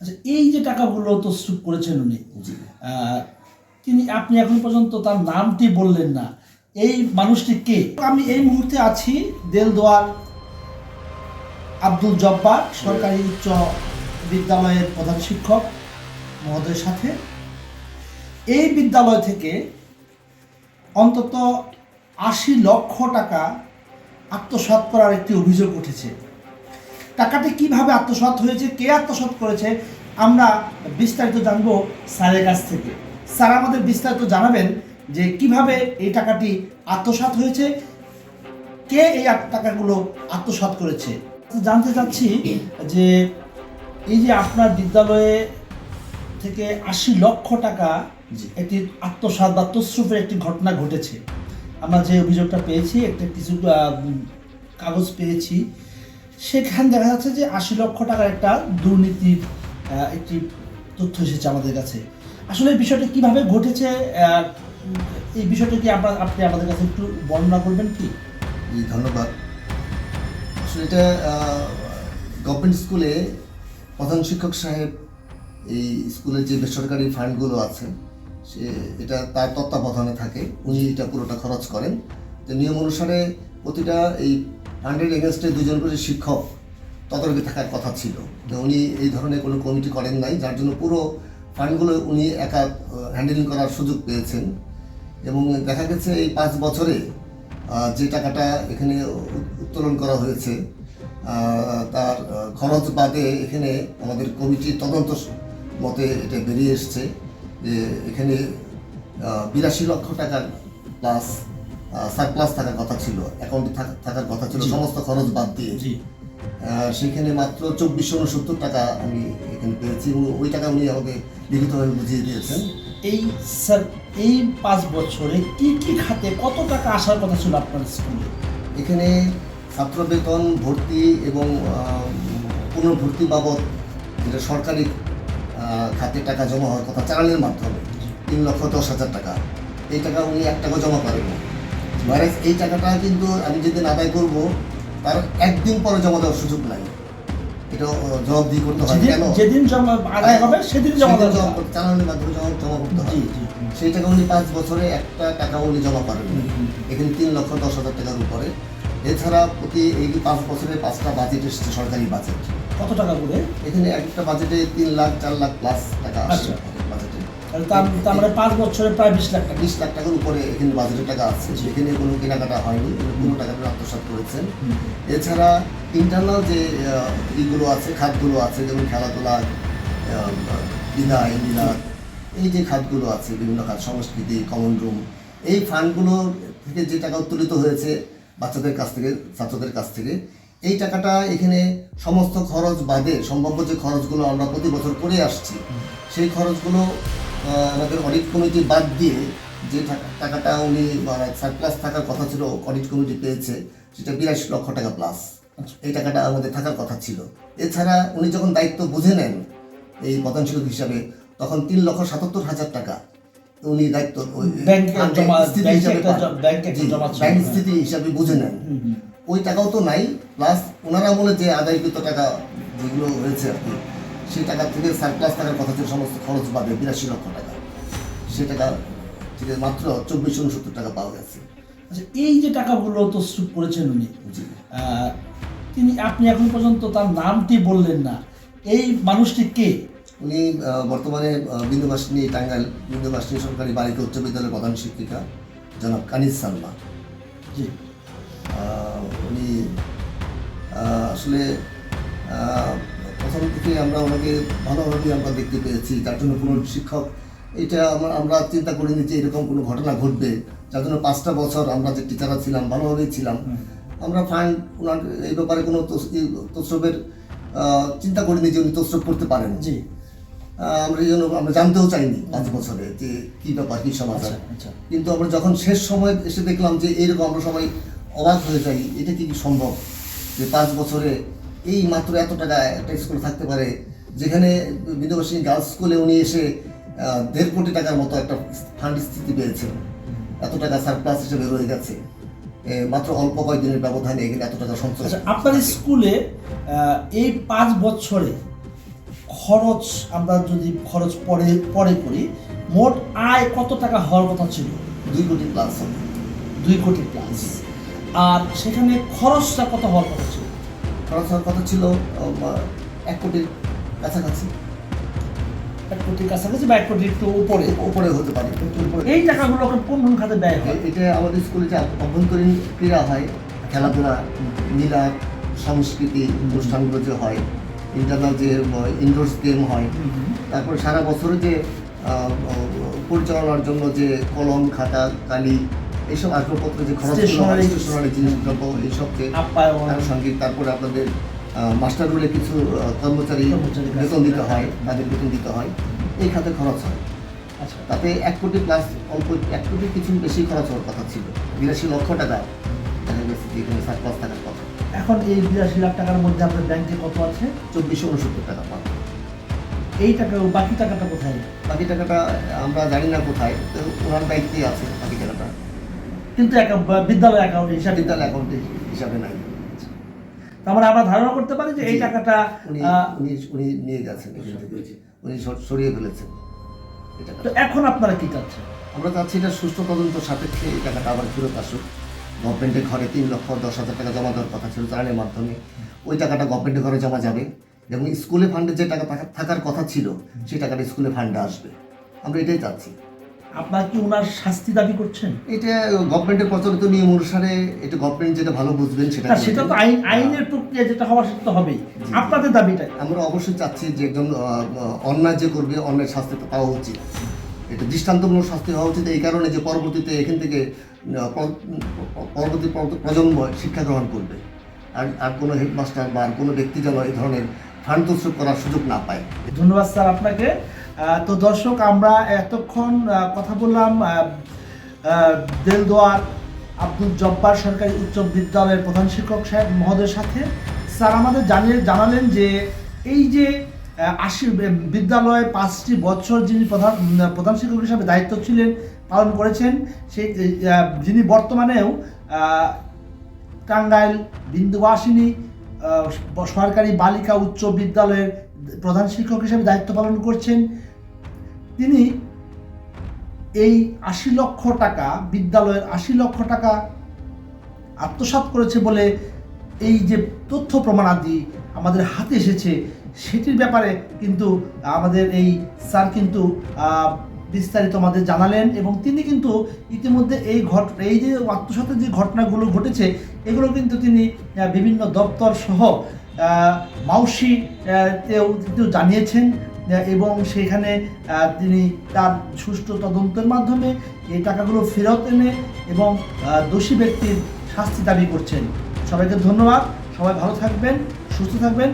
আচ্ছা এই যে টাকাগুলো তসরুপ করেছেন উনি তিনি আপনি এখন পর্যন্ত তার নামটি বললেন না। এই মানুষটি কে? আমি এই মুহূর্তে আছি দেলদোয়ার আব্দুল জব্বার সরকারি উচ্চ বিদ্যালয়ের প্রধান শিক্ষক মহোদয়ের সাথে। এই বিদ্যালয় থেকে অন্তত আশি লক্ষ টাকা আত্মসাৎ করার একটি অভিযোগ উঠেছে। টাকাটি কীভাবে আত্মসাৎ হয়েছে কে আত্মসাৎ করেছে আমরা বিস্তারিত জানব স্যারের কাছ থেকে। স্যার আমাদের বিস্তারিত জানাবেন যে কীভাবে এই টাকাটি আত্মসাৎ হয়েছে কে এই টাকাগুলো আত্মসাৎ করেছে। জানতে চাচ্ছি যে এই যে আপনার বিদ্যালয়ে থেকে আশি লক্ষ টাকা। একটি আত্মসাৎ বা তসরুপের একটি ঘটনা ঘটেছে। আমরা যে অভিযোগটা পেয়েছি একটা কিছু কাগজ পেয়েছি সেখানে দেখা যাচ্ছে যে আশি লক্ষ টাকার একটা দুর্নীতির একটি তথ্য এসেছে আমাদের কাছে। আসলে এই বিষয়টা কীভাবে ঘটেছে এই বিষয়টা কি আপনার আপনি আমাদের কাছে একটু বর্ণনা করবেন কি? ধন্যবাদ। আসলে এটা গভর্নমেন্ট স্কুলে প্রধান শিক্ষক সাহেব এই স্কুলের যে বেসরকারি ফান্ডগুলো আছে, সে, এটা তার তত্ত্বাবধানে থাকে। উনি এটা পুরোটা খরচ করেন। তো নিয়ম অনুসারে প্রতিটা এই ফান্ডের এগেনস্টে দুজন করে শিক্ষক তদারকি থাকার কথা ছিল। তো উনি এই ধরনের কোনো কমিটি করেন নাই, যার জন্য পুরো ফান্ডগুলো উনি একা হ্যান্ডেলিং করার সুযোগ পেয়েছেন। এবং দেখা গেছে এই পাঁচ বছরে যে টাকাটা এখানে উত্তোলন করা হয়েছে তার খরচ বাদে এখানে আমাদের কমিটির তদন্ত মতে এটা বেরিয়ে এসছে যে এখানে বিরাশি লক্ষ টাকার প্লাস সারপ্লাস থাকার কথা ছিল অ্যাকাউন্টে থাকার কথা ছিল সমস্ত খরচ বাদ দিয়ে। সেখানে মাত্র চব্বিশশো উনসত্তর টাকা আমি এখানে পেয়েছি এবং ওই টাকা উনি আমাকে লিখিতভাবে বুঝিয়ে দিয়েছেন। এই স্যার এই পাঁচ বছরে কি কি খাতে কত টাকা আসার কথা ছিল আপনার স্কুলে? এখানে ছাত্র বেতন ভর্তি এবং পুনর্ভর্তি বাবদ যেটা সরকারি খাতে টাকা জমা হওয়ার কথা চালানের মাধ্যমে তিন লক্ষ দশ হাজার টাকা। এই টাকা উনি এক টাকা জমা করেন ওয়ারেস এই টাকাটা কিন্তু আমি যেদিন আদায় করব তার একদিন পরে জমা দেওয়ার সুযোগ নাই। এটা জবাবদিহি করতে হয় কেন? যেদিন জমা আদায় হবে সেদিন জমা জমা করতে- চালানের মাধ্যমে জমা জমা করতে হয়। সেই টাকা উনি পাঁচ বছরে একটা টাকা উনি জমা করেন। এখানে তিন লক্ষ দশ হাজার টাকার উপরে। এছাড়া প্রতি এই পাঁচ বছরে পাঁচটা বাজেট এসেছে সরকারি বাজেট কত টাকা করে? এখানে একটা বাজেটে তিন লাখ চার লাখ প্লাস টাকা আসে। আচ্ছা। তার- তার মানে পাঁচ বছরে প্রায় বিশ লাখ টাকা। বিশ লাখ টাকার উপরে এখানে বাজেটের টাকা আছে এখানে কোনো কেনাকাটা হয়নি কোনো টাকাটা আত্মসাৎ করেছেন। এছাড়া ইন্টারনাল যে ইগুলো আছে খাতগুলো আছে যেমন খেলাধুলা আহ, বিদায় এই যে খাতগুলো আছে বিভিন্ন খাত সংস্কৃতি কমন রুম এই ফান্ডগুলো থেকে যে টাকা উত্তোলিত হয়েছে বাচ্চাদের কাছ থেকে ছাত্রদের কাছ থেকে এই টাকাটা এখানে সমস্ত খরচ বাদে সম্ভাব্য যে খরচগুলো আমরা প্রতি বছর করে আসছি সেই খরচগুলো আমাদের অডিট কমিটি বাদ দিয়ে যে টাকাটা উনি সারপ্লাস থাকার কথা ছিল অডিট কমিটি পেয়েছে সেটা বিরাশি লক্ষ টাকা প্লাস। এই টাকাটা আমাদের থাকার কথা ছিল এছাড়া উনি যখন দায়িত্ব বুঝে নেন এই প্রধান শিক্ষক হিসাবে তখন তিন লক্ষ সাতাত্তর হাজার টাকা উনি দায়িত্ব ওই- ব্যাংকে স্থিতি হিসাবে বুঝে নেন। ওই টাকাও তো নাই প্লাস ওনারা বলে যে আদায়কৃত টাকা যেগুলো হয়েছে আর কি সেই টাকা থেকে সারপ্লাস টাকার কথা ছিল সমস্ত খরচ বাদে বিরাশি লক্ষ টাকা সে টাকা থেকে মাত্র চব্বিশ উনসত্তর টাকা পাওয়া গেছে। আচ্ছা এই যে টাকাগুলো তসরুপ করেছেন উনি। তিনি আপনি এখন পর্যন্ত তার নামটি বললেন না। এই মানুষটি কে? উনি বর্তমানে বিন্দুবাসিনী টাঙ্গাইল বিন্দুবাসিনী সরকারি বালিকা উচ্চ বিদ্যালয়ের প্রধান শিক্ষিকা জনাব কানিজ সালমা। জি। উনি আসলে প্রথম থেকে আমরা ওনাকে ভালোভাবে আমরা দেখতে পেয়েছি তার জন্য কোনো শিক্ষক এটা আমরা আমরা চিন্তা করিনি যে এরকম কোনো ঘটনা ঘটবে যার জন্য পাঁচটা বছর আমরা যে টিচাররা ছিলাম ভালোভাবেই ছিলাম। আমরা ফাইন ওনার এই ব্যাপারে কোনো তোস- ই- চিন্তা করিনি যে উনি তোষরব করতে পারেন। জি। আমরা এই জন্য আমরা জানতেও চাইনি পাঁচ বছরে যে কী ব্যাপার কী সমাচার আচ্ছা আচ্ছা। কিন্তু আমরা যখন শেষ সময় এসে দেখলাম যে এইরকম আমরা সবাই অবাক হয়ে যাই এটা কি সম্ভব যে পাঁচ বছরে এই মাত্র এত টাকা একটা স্কুলে থাকতে পারে যেখানে বিদ্যাবাসী গার্লস স্কুলে উনি এসে দেড় কোটি টাকার মতো একটা ফান্ড স্থিতি পেয়েছেন। এত টাকা সারপ্লাস হিসেবে রয়ে গেছে। মাত্র অল্প কয়েকদিনের ব্যবধানে এখানে এত টাকা সঞ্চয় আচ্ছা আপনার স্কুলে এই পাঁচ বছরে খরচ আমরা যদি খরচ পরে পরে করি মোট আয় কত টাকা হওয়ার কথা ছিল? দুই কোটি প্লাস দুই কোটি প্লাস আর সেখানে খরচটা কত হওয়ার কথা ছিল? খরচ হওয়ার কথা ছিল এক কোটির কাছাকাছি। এক কোটির কাছাকাছি বা এক কোটির একটু উপরে? উপরে হতে পারে উপরে এই টাকাগুলোকে কোন কোন খাতে ব্যয় হয়? এটা আমাদের স্কুলে যে অভ্যন্তরীণ ক্রীড়া হয় খেলাধুলা মিলাদ সংস্কৃতি অনুষ্ঠানগুলো যে হয় ইন্টারনাল যে ইনডোরস গেম হয় তারপরে সারা বছরে যে পরিচালনার জন্য যে কলম খাতা কালি এইসব আসবাবপত্র যে খরচ। স্টেশনারি। এইসব আনুষঙ্গিক তারপরে আপনাদের মাস্টার রুলে কিছু কর্মচারী বেতন দিতে হয় তাদের বেতন দিতে হয় এই খাতে খরচ হয়। আচ্ছা। তাতে এক কোটি প্লাস অল্প এক কোটি কিছু বেশি খরচ হওয়ার কথা ছিল। বিরাশি লক্ষ টাকা দেখা গেছে সারপ্লাস থাকার কথা। এখন এই বিরাশি লাখ টাকার মধ্যে আপনার ব্যাংকে কত আছে? চব্বিশশো উনসত্তর টাকা পাবো এই টাকা বাকি টাকাটা কোথায়? বাকি টাকাটা আমরা জানি না কোথায় তো ওনার দায়িত্বে আছে। কিন্তু বিদ্যালয় অ্যাকাউন্ট হিসাবে বিদ্যালয় অ্যাকাউন্টে হিসাবে নাই। তার মানে আমরা ধারণা করতে পারি যে এই টাকাটা উনি উনি নিয়ে গেছেন উনি সরিয়ে ফেলেছেন তো এখন আপনারা কি চাচ্ছেন? আমরা চাচ্ছি এটা সুষ্ঠু তদন্ত সাপেক্ষে এই টাকাটা আবার ফেরত আসুক। গভর্নমেন্টের ঘরে তিন লক্ষ দশ হাজার টাকা জমা দেওয়ার কথা ছিল চালানের মাধ্যমে। ওই টাকাটা গভর্নমেন্টের ঘরে জমা যাবে। এবং স্কুলে ফান্ডে যে টাকা থাকার কথা ছিল সেই টাকাটা স্কুলে ফান্ডে আসবে। আমরা এটাই চাচ্ছি। আপনারা কি ওনার শাস্তি দাবি করছেন? এটা গভর্নমেন্টের প্রচলিত নিয়ম অনুসারে এটা গভর্নমেন্ট যেটা ভালো বুঝবেন সেটা সেটা তো আইন আইনের প্রক্রিয়া যেটা হওয়ার সেটা তো হবেই। আপনাদের দাবিটা আমরা অবশ্যই চাচ্ছি যে একজন অন্যায় যে করবে অন্যায় শাস্তি পাওয়া উচিত। এটা দৃষ্টান্তমূলক শাস্তি হওয়া উচিত এই কারণে যে পরবর্তীতে এখান থেকে পরবর্তী প্রজন্ম শিক্ষা গ্রহণ করবে। আর আর কোনো হেডমাস্টার বা আর কোনো ব্যক্তি যেন এই ধরনের ফান্ড করার সুযোগ না পায়। ধন্যবাদ স্যার আপনাকে। তো দর্শক, আমরা এতক্ষণ কথা বললাম দেলদোয়ার আব্দুল জব্বার সরকারি উচ্চ বিদ্যালয়ের প্রধান শিক্ষক সাহেব মহোদয়ের সাথে। স্যার, আমাদের জানিয়ে, জানালেন যে এই যে আশি বিদ্যালয়ে পাঁচটি বছর যিনি প্রধান প্রধান শিক্ষক হিসাবে দায়িত্ব ছিলেন, পালন করেছেন, সেই যিনি বর্তমানেও টাঙ্গাইল বিন্দুবাসিনী সরকারি বালিকা উচ্চ বিদ্যালয়ের প্রধান শিক্ষক হিসেবে দায়িত্ব পালন করছেন তিনি এই আশি লক্ষ টাকা, বিদ্যালয়ের আশি লক্ষ টাকা আত্মসাৎ করেছে বলে এই যে তথ্য প্রমাণাদি আমাদের হাতে এসেছে, সেটির ব্যাপারে কিন্তু আমাদের এই স্যার কিন্তু বিস্তারিত আমাদের জানালেন এবং তিনি কিন্তু ইতিমধ্যে এই ঘট, এই যে আত্মসাতের যে ঘটনাগুলো ঘটেছে, এগুলো কিন্তু তিনি বিভিন্ন দপ্তর সহ মাউসি তেও জানিয়েছেন। এবং সেখানে তিনি তার সুষ্ঠু তদন্তের মাধ্যমে এই টাকাগুলো ফেরত এনে এবং দোষী ব্যক্তির শাস্তি দাবি করছেন। সবাইকে ধন্যবাদ। সবাই ভালো থাকবেন, সুস্থ থাকবেন।